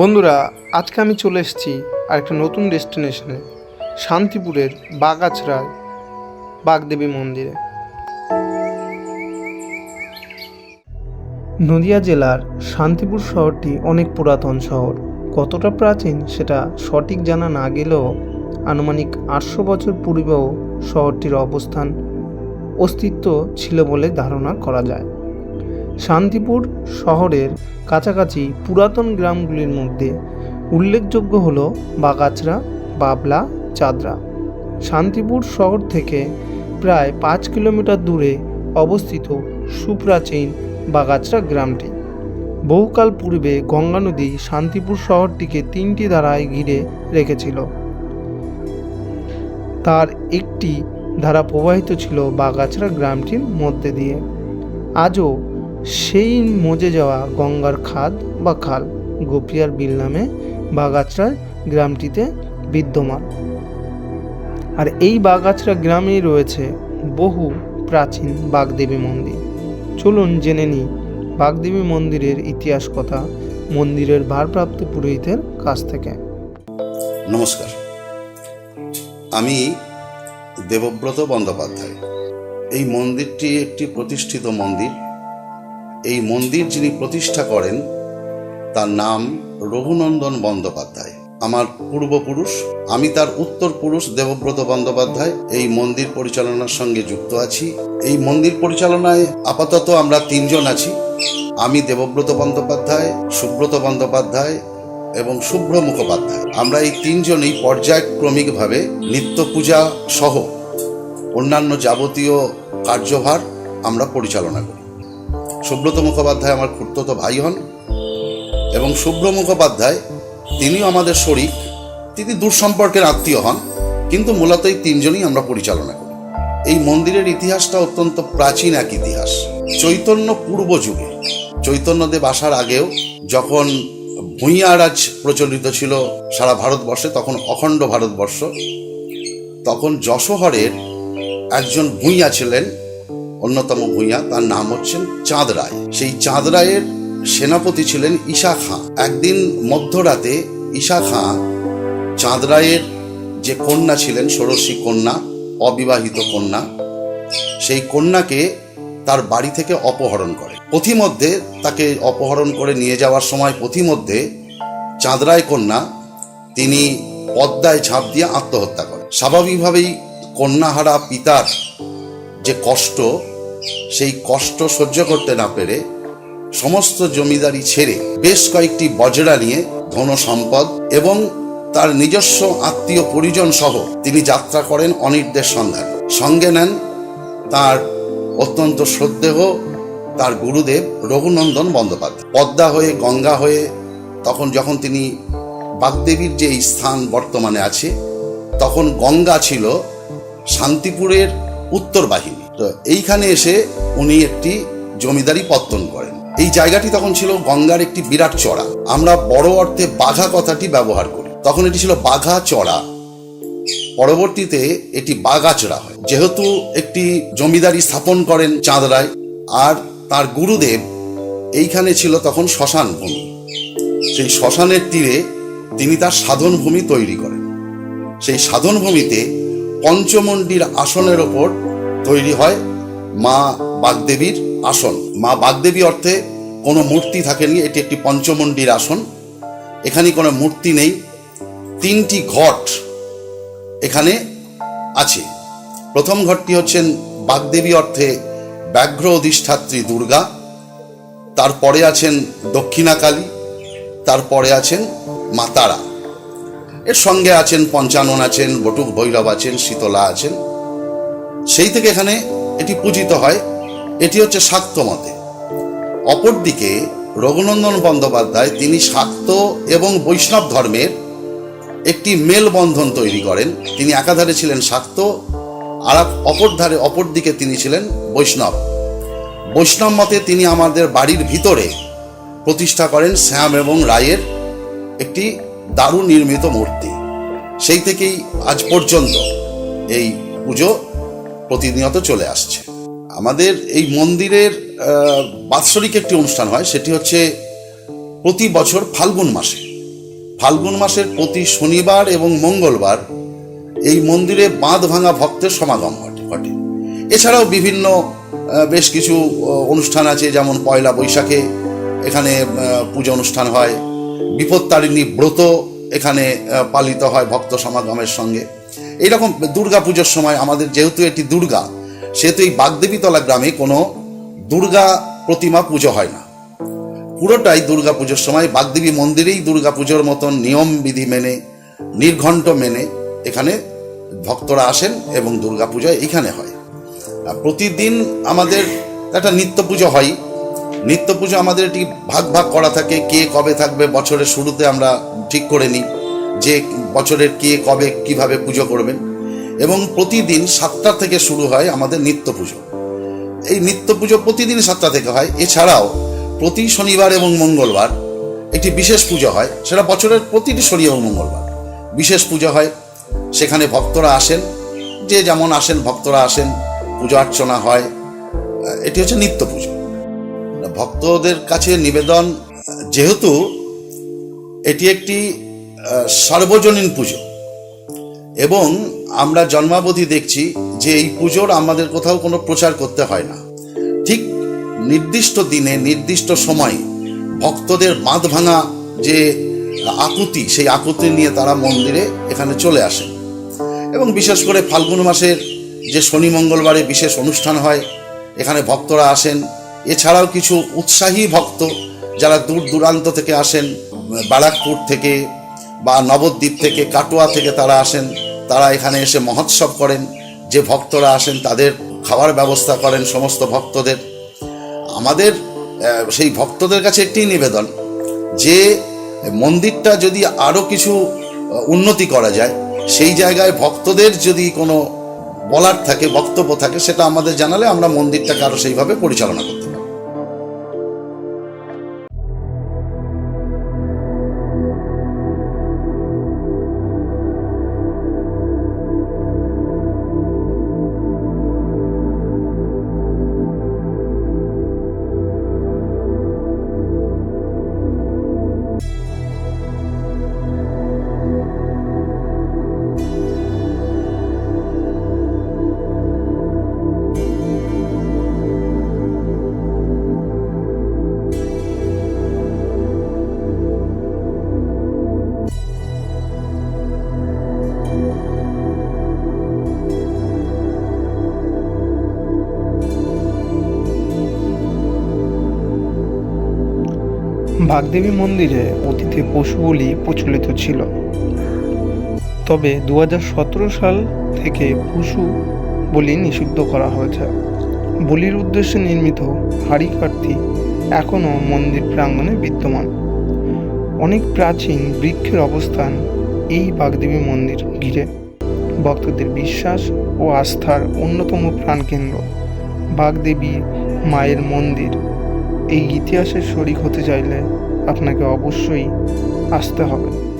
বন্ধুরা, আজকে আমি চলে এসেছি আর একটা নতুন ডেস্টিনেশনে, শান্তিপুরের বাগাছড়ায়, বাগদেবী মন্দিরে। নদিয়া জেলার শান্তিপুর শহরটি অনেক পুরাতন শহর। কতটা প্রাচীন সেটা সঠিক জানা না গেলেও আনুমানিক আটশো বছর পূর্বেও শহরটির অবস্থান অস্তিত্ব ছিল বলে ধারণা করা যায়। শান্তিপুর শহরের কাছাকাছি পুরাতন গ্রামগুলির মধ্যে উল্লেখযোগ্য হল বাগাছড়া, বাবলা, চাদরা। শান্তিপুর শহর থেকে প্রায় পাঁচ কিলোমিটার দূরে অবস্থিত সুপ্রাচীন বাগাছড়া গ্রামটি। বহুকাল পূর্বে গঙ্গা নদী শান্তিপুর শহরটিকে তিনটি ধারায় ঘিরে রেখেছিল। তার একটি ধারা প্রবাহিত ছিল বাগাছড়া গ্রামটির মধ্যে দিয়ে। আজও সেই মজে যাওয়া গঙ্গার খাদ বা খাল গোপিয়ার বিল নামে বাগাছড়া গ্রামটিতে বিদ্যমান। আর এই বাগাছড়া গ্রামেই রয়েছে বহু প্রাচীন বাগদেবী মন্দির। চলুন জেনে নিই বাগদেবী মন্দিরের ইতিহাস কথা মন্দিরের ভারপ্রাপ্ত পুরোহিতের কাছ থেকে। নমস্কার। আমি দেবব্রত বন্দ্যোপাধ্যায়। এই মন্দিরটি একটি প্রতিষ্ঠিত মন্দির। এই মন্দির যিনি প্রতিষ্ঠা করেন, তার নাম রঘুনন্দন বন্দ্যোপাধ্যায়। আমার পূর্বপুরুষ, আমি তার উত্তর পুরুষ দেবব্রত বন্দ্যোপাধ্যায় এই মন্দির পরিচালনার সঙ্গে যুক্ত আছি। এই মন্দির পরিচালনায় আপাতত আমরা তিনজন আছি। আমি দেবব্রত বন্দ্যোপাধ্যায়, সুব্রত বন্দ্যোপাধ্যায় এবং শুভ্র মুখোপাধ্যায়। আমরা এই তিনজনই পর্যায়ক্রমিকভাবে নিত্য পূজা সহ অন্যান্য যাবতীয় কার্যভার আমরা পরিচালনা করি। সুব্রত মুখোপাধ্যায় আমার খুড়তো ভাই হন, এবং শুভ্র মুখোপাধ্যায় তিনিও আমাদের শরিক, তিনি দূর সম্পর্কের আত্মীয় হন, কিন্তু মূলত এই তিনজনই আমরা পরিচালনা করি। এই মন্দিরের ইতিহাসটা অত্যন্ত প্রাচীন এক ইতিহাস। চৈতন্য পূর্ব যুগে, চৈতন্যদেব আসার আগেও যখন ভূঁইয়া রাজ প্রচলিত ছিল সারা ভারতবর্ষে, তখন অখণ্ড ভারতবর্ষ, তখন যশোহরের একজন ভূঁইয়া ছিলেন অন্যতম ভূঁইয়া, তার নাম হচ্ছেন চাঁদ রায়। সেই চাঁদ রায়ের সেনাপতি ছিলেন ঈশা খাঁ। একদিন মধ্যরাতে ঈশা খাঁ চাঁদ রায়ের যে কন্যা ছিলেন, ষোড়শী কন্যা, অবিবাহিত কন্যা, সেই কন্যাকে তার বাড়ি থেকে অপহরণ করে। পথিমধ্যে তাকে অপহরণ করে নিয়ে যাওয়ার সময় পথিমধ্যে চাঁদরায় কন্যা তিনি পদ্মায় ঝাঁপ দিয়ে আত্মহত্যা করে স্বাভাবিকভাবেই কন্যাহারা পিতার যে কষ্ট সেই কষ্ট সহ্য করতে না পেরে সমস্ত জমিদারি ছেড়ে বেশ কয়েকটি বজরা নিয়ে ধন সম্পদ এবং তার নিজস্ব আত্মীয় পরিজন সহ তিনি যাত্রা করেন অনির্দের সন্ধান। সঙ্গে নেন তার অত্যন্ত শ্রদ্ধেহ তার গুরুদেব রঘুনন্দন বন্দ্যোপাধ্যায়। পদ্মা হয়ে, গঙ্গা হয়ে তখন যখন তিনি বাগদেবীর যে স্থান বর্তমানে আছে, তখন গঙ্গা ছিল শান্তিপুরের উত্তর বাহিনী। এইখানে এসে উনি একটি জমিদারি পত্তন করেন। এই জায়গাটি তখন ছিল গঙ্গার একটি বিরাট চড়া। আমরা বড় অর্থে বাঘা কথাটি ব্যবহার করি। তখন এটি ছিল বাঘা চড়া। পরবর্তীতে এটি বাগাচড়া হয়। যেহেতু একটি জমিদারি স্থাপন করেন চাঁদ রায়, আর তার গুরুদেব এইখানে ছিল তখন শ্মশান ভূমি। সেই শ্মশানের তীরে তিনি তার সাধন ভূমি তৈরি করেন। সেই সাধন ভূমিতে পঞ্চমন্ডির আসনের ওপর তৈরি হয় মা বাগদেবীর আসন। মা বাগদেবী অর্থে কোনো মূর্তি থাকেনি, এটি একটি পঞ্চমন্ডির আসন। এখানে কোনো মূর্তি নেই। তিনটি ঘট এখানে আছে। প্রথম ঘরটি হচ্ছেন বাগদেবী অর্থে ব্যাঘ্র অধিষ্ঠাত্রী দুর্গা। তারপরে আছেন দক্ষিণাকালী, তারপরে আছেন মা তারা এর সঙ্গে আছেন পঞ্চানন আছেন, বটুক ভৈরব আছেন, শীতলা আছেন। সেই থেকে এখানে এটি পূজিত হয়, এটি হচ্ছে শাক্ত মতে। অপরদিকে রঘুনন্দন বন্দ্যোপাধ্যায় তিনি শাক্ত এবং বৈষ্ণব ধর্মের একটি মেলবন্ধন তৈরি করেন। তিনি একাধারে ছিলেন শাক্ত, আর অপর ধারে অপর দিকে তিনি ছিলেন বৈষ্ণব। বৈষ্ণব মতে তিনি আমাদের বাড়ির ভিতরে প্রতিষ্ঠা করেন শ্যাম এবং রায়ের একটি দারু নির্মিত মূর্তি। সেই থেকেই আজ পর্যন্ত এই পুজো প্রতিনিয়ত চলে আসছে। আমাদের এই মন্দিরের বাৎসরিক একটি অনুষ্ঠান হয়, সেটি হচ্ছে প্রতি বছর ফাল্গুন মাসে। ফাল্গুন মাসের প্রতি শনিবার এবং মঙ্গলবার এই মন্দিরে বাঁধ ভাঙা ভক্তের সমাগম ঘটে ঘটে। এছাড়াও বিভিন্ন বেশ কিছু অনুষ্ঠান আছে, যেমন পয়লা বৈশাখে এখানে পুজো অনুষ্ঠান হয়, বিপত্তারিণী ব্রত এখানে পালিত হয় ভক্ত সমাগমের সঙ্গে। এইরকম দুর্গা পুজোর সময় আমাদের যেহেতু এটি দুর্গা, সেহেতু এই বাগদেবীতলা গ্রামে কোনো দুর্গা প্রতিমা পুজো হয় না। পুরোটাই দুর্গা পুজোর সময়, বাগদেবী মন্দিরেই দুর্গা পুজোর মতন নিয়ম বিধি মেনে, নির্ঘণ্ট মেনে এখানে ভক্তরা আসেন এবং দুর্গা পুজো এখানে হয়। প্রতিদিন আমাদের একটা নিত্য পুজো হয়। নিত্য পুজো আমাদের এটি ভাগ ভাগ করা থাকে, কে কবে থাকবে, বছরের শুরুতে আমরা ঠিক করে নিই। যে বছরের কে, কবে, কীভাবে পুজো করবেন। এবং প্রতিদিন সাতটা থেকে শুরু হয় আমাদের নিত্য পুজো। এই নিত্য পুজো প্রতিদিন সাতটা থেকে হয়। এছাড়াও প্রতি শনিবার এবং মঙ্গলবার একটি বিশেষ পুজো হয়। সেটা বছরের প্রতিটি শনি এবং মঙ্গলবার। বিশেষ পুজো হয়। সেখানে ভক্তরা আসেন। যে যেমন আসেন, ভক্তরা আসেন, পুজো অর্চনা হয়। এটি হচ্ছে নিত্য পুজো। ভক্তদের কাছে নিবেদন, যেহেতু এটি একটি সার্বজনীন পুজো। এবং আমরা জন্মাবধি দেখছি যে এই পুজোর আমাদের কোথাও কোনো প্রচার করতে হয় না। ঠিক নির্দিষ্ট দিনে, নির্দিষ্ট সময়ে ভক্তদের বাঁধ ভাঙা যে আকুতি, সেই আকুতি নিয়ে তারা মন্দিরে এখানে চলে আসেন। এবং বিশেষ করে ফাল্গুন মাসের যে শনি মঙ্গলবারে বিশেষ অনুষ্ঠান হয়, এখানে ভক্তরা আসেন। এছাড়াও কিছু উৎসাহী ভক্ত যারা দূর দূরান্ত থেকে আসেন, বারাকপুর থেকে বা নবদ্বীপ থেকে কাটোয়া থেকে তারা আসেন, তারা এখানে এসে মহোৎসব করেন, যে ভক্তরা আসেন তাদের খাবার ব্যবস্থা করেন সমস্ত ভক্তদের। আমাদের সেই ভক্তদের কাছে একটি নিবেদন, যে মন্দিরটা যদি আরও কিছু উন্নতি করা যায়, সেই জায়গায় ভক্তদের যদি কোনো বলার থাকে, বক্তব্য থাকে, সেটা আমাদের জানালে আমরা মন্দিরটাকে আরও সেইভাবে পরিচালনা করতে বাগদেবী মন্দিরে অতীতে পশু বলি প্রচলিত ছিল। তবে দু হাজার সতেরো সাল থেকে পশু বলি নিষিদ্ধ করা হয়েছে। বলির উদ্দেশ্যে নির্মিত হাড়ি কাঠি এখনও মন্দির প্রাঙ্গণে বিদ্যমান। অনেক প্রাচীন বৃক্ষের অবস্থান এই বাগদেবী মন্দির ঘিরে। ভক্তদের বিশ্বাস ও আস্থার অন্যতম প্রাণকেন্দ্র বাগদেবী মায়ের মন্দির। এই ইতিহাসের শরিক হতে চাইলে আপনাকে অবশ্যই আসতে হবে।